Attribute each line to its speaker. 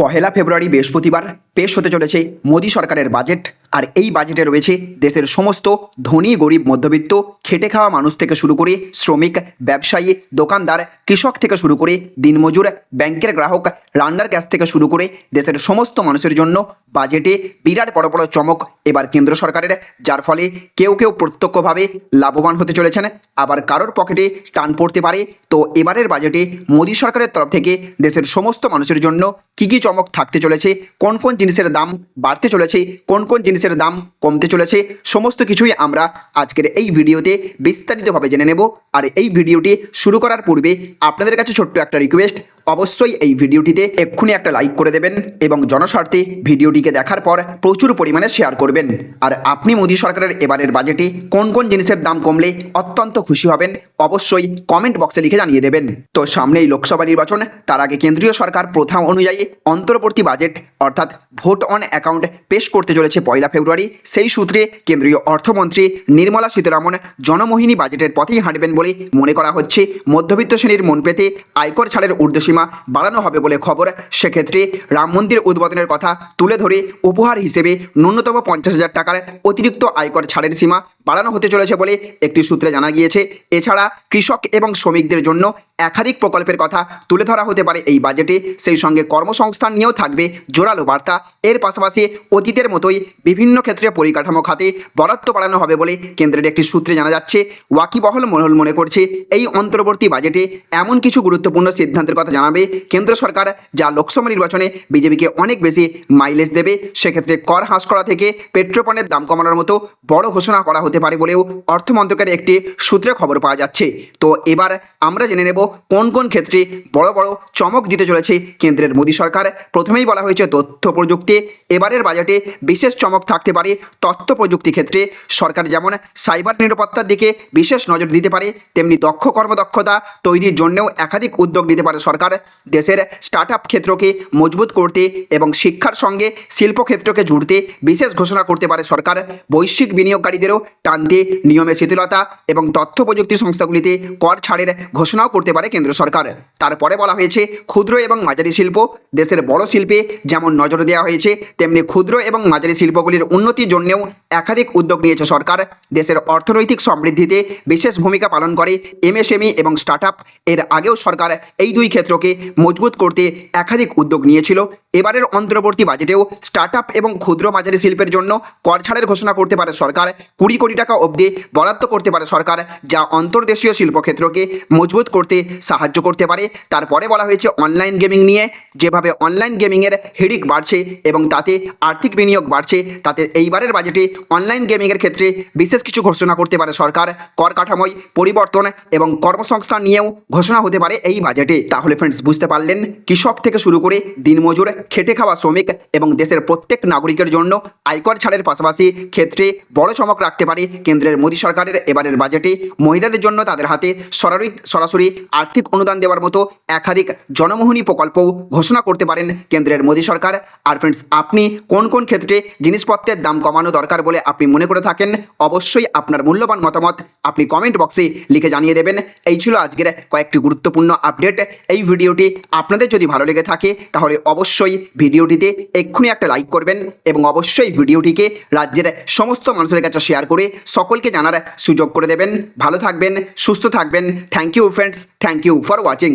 Speaker 1: পহেলা ফেব্রুয়ারি বৃহস্পতিবার পেশ হতে চলেছে মোদী সরকারের বাজেট, আর এই বাজেটে রয়েছে দেশের সমস্ত ধনী, গরিব, মধ্যবিত্ত, খেটে খাওয়া মানুষ থেকে শুরু করে শ্রমিক, ব্যবসায়ী, দোকানদার, কৃষক থেকে শুরু করে দিনমজুর, ব্যাংকের গ্রাহক, রান্নার গ্যাস থেকে শুরু করে দেশের সমস্ত মানুষের জন্য বাজেটে বিরাট বড় বড় চমক এবার কেন্দ্র সরকারের, যার ফলে কেউ কেউ প্রত্যক্ষভাবে লাভবান হতে চলেছেন। আবার কারোর পকেটে টান পড়তে পারে। তো এবারের বাজেটে মোদী সরকারের তরফ থেকে দেশের সমস্ত মানুষের জন্য কী কী চমক থাকতে চলেছে, কোন কোন জিনিসের দাম বাড়তে চলেছে, কোন কোন জিনিসের দাম কমতে চলেছে, সমস্ত কিছুই আমরা আজকের এই ভিডিওতে বিস্তারিতভাবে জেনে নেব। আর এই ভিডিওটি শুরু করার পূর্বে আপনাদের কাছে ছোট্ট একটা রিকোয়েস্ট অবশ্যই এই ভিডিওটিতে এক্ষুনি একটা লাইক করে দেবেন এবং জনস্বার্থে ভিডিওটিকে দেখার পর প্রচুর পরিমাণে শেয়ার করবেন। আর আপনি মোদী সরকারের এবারের বাজেটে কোন কোন জিনিসের দাম কমলে অত্যন্ত খুশি হবেন, অবশ্যই কমেন্ট বক্সে লিখে জানিয়ে দেবেন। তো সামনেই লোকসভা নির্বাচন, তার আগে কেন্দ্রীয় সরকার প্রথা অনুযায়ী অন্তর্বর্তী বাজেট অর্থাৎ ভোট অন অ্যাকাউন্ট পেশ করতে চলেছে পয়লা ফেব্রুয়ারি। সেই সূত্রে কেন্দ্রীয় অর্থমন্ত্রী নির্মলা সীতারামন জনমোহিনী বাজেটের পথেই হাঁটবেন বলে মনে করা হচ্ছে। মধ্যবিত্ত শ্রেণির মন পেতে আয়কর ছাড়ের ঊর্ধ্বসীমা বাড়ানো হবে বলে খবর। সেক্ষেত্রে রাম মন্দির উদ্বোধনের কথা তুলে ধরে উপহার হিসেবে ন্যূনতম পঞ্চাশ হাজার টাকার অতিরিক্ত আয়কর ছাড়ের সীমা বাড়ানো হতে চলেছে বলে একটি সূত্রে জানা গিয়েছে। এছাড়া কৃষক এবং শ্রমিকদের জন্য একাধিক প্রকল্পের কথা তুলে ধরা হতে পারে এই বাজেটে সেই সঙ্গে কর্মসংস্থান নিয়েও থাকবে জোরালো বার্তা। এর পাশাপাশি অতীতের মতোই বিভিন্ন ক্ষেত্রে পরিকাঠামো খাতে বরাদ্দ বাড়ানো হবে বলে কেন্দ্রের একটি সূত্রে জানা যাচ্ছে। ওয়াকিবহল মহল মনে করছে, এই অন্তর্বর্তী বাজেটে এমন কিছু গুরুত্বপূর্ণ সিদ্ধান্তের কথা জানাবে কেন্দ্র সরকার, যা লোকসভা নির্বাচনে বিজেপিকে অনেক বেশি মাইলেজ দেবে। সেক্ষেত্রে কর হ্রাস করা থেকে পেট্রোপণের দাম কমানোর মতো বড় ঘোষণা করা হতে পারে বলেও অর্থ মন্ত্রকের একটি সূত্রে খবর পাওয়া যাচ্ছে। তো এবার আমরা জেনে নেব কোন কোন ক্ষেত্রে বড় বড় চমক দিতে চলেছে কেন্দ্রের মোদী সরকার। প্রথমেই বলা হয়েছে তথ্য প্রযুক্তি। এবারের বাজেটে বিশেষ চমক থাকতে পারে তথ্য প্রযুক্তি ক্ষেত্রে। সরকার যেমন সাইবার নিরাপত্তার দিকে বিশেষ নজর দিতে পারে, তেমনি দক্ষ কর্মদক্ষতা তৈরির জন্যও একাধিক উদ্যোগ নিতে পারে সরকার। দেশের স্টার্ট আপ ক্ষেত্রকে মজবুত করতে এবং শিক্ষার সঙ্গে শিল্প ক্ষেত্রকে জুড়তে বিশেষ ঘোষণা করতে পারে সরকার। বৈশ্বিক বিনিয়োগকারীদেরও টানতে নিয়মে শিথিলতা এবং তথ্য প্রযুক্তি সংস্থাগুলিতে কর ছাড়ের ঘোষণাও করতে পারে কেন্দ্র সরকার। তারপরে বলা হয়েছে, ক্ষুদ্র এবং মাঝারি শিল্প, দেশের বড় শিল্পে যেমন নজর দেওয়া হয়েছে, তেমনি ক্ষুদ্র এবং মাঝারি শিল্পগুলির উন্নতির জন্যেও একাধিক উদ্যোগ নিয়েছে সরকার। দেশের অর্থনৈতিক সমৃদ্ধিতে বিশেষ ভূমিকা পালন করে এমএসএমই এবং স্টার্ট এর আগেও সরকার এই দুই ক্ষেত্রকে মজবুত করতে একাধিক উদ্যোগ নিয়েছিল। এবারের অন্তর্বর্তী বাজেটেও স্টার্ট এবং ক্ষুদ্র মাঝারি শিল্পের জন্য কর ছাড়ের ঘোষণা করতে পারে সরকার। কুড়ি কোটি টাকা অবধি বরাদ্দ করতে পারে সরকার, যা অন্তর্দেশীয় শিল্পক্ষেত্রকে মজবুত করতে সাহায্য করতে পারে। তারপরে বলা হয়েছে, অনলাইন গেমিং নিয়ে যেভাবে অনলাইন গেমিংয়ের হিড়িক বাড়ছে এবং তাতে আর্থিক বিনিয়োগ বাড়ছে। তাতে এইবারের বাজেটে অনলাইন গেমিংয়ের ক্ষেত্রে বিশেষ কিছু ঘোষণা করতে পারে সরকার। কর কাঠামোয় পরিবর্তন এবং কর্মসংস্থান নিয়েও ঘোষণা হতে পারে এই বাজেটে তাহলে ফ্রেন্ডস বুঝতে পারলেন? কৃষক থেকে শুরু করে দিনমজুর, খেটে খাওয়া শ্রমিক এবং দেশের প্রত্যেক নাগরিকের জন্য আয়কর ছাড়ের পাশাপাশি ক্ষেত্রে বড় চমক রাখতে পারে কেন্দ্রের মোদী সরকারের এবারের বাজেটে মহিলাদের জন্য তাদের হাতে সরাসরি সরাসরি আর্থিক অনুদান দেওয়ার মতো একাধিক জনমোহনী প্রকল্পও ঘোষণা করতে পারেন কেন্দ্রের মোদী সরকার। আর ফ্রেন্ডস আপনি কোন কোন ক্ষেত্রে জিনিসপত্রের দাম কমানো দরকার বলে আপনি মনে করে থাকেন, অবশ্যই আপনার মূল্যবান মতামত আপনি কমেন্ট বক্সে লিখে জানিয়ে দেবেন। এই ছিল আজকের কয়েকটি গুরুত্বপূর্ণ আপডেট এই ভিডিওটি আপনাদের যদি ভালো লেগে থাকে, তাহলে অবশ্যই ভিডিওটিতে এক্ষুনি একটা লাইক করবেন এবং অবশ্যই ভিডিওটিকে রাজ্যের সমস্ত মানুষের কাছে শেয়ার করে সকলকে জানার সুযোগ করে দেবেন। ভালো থাকবেন, সুস্থ থাকবেন। Thank you friends thank you for watching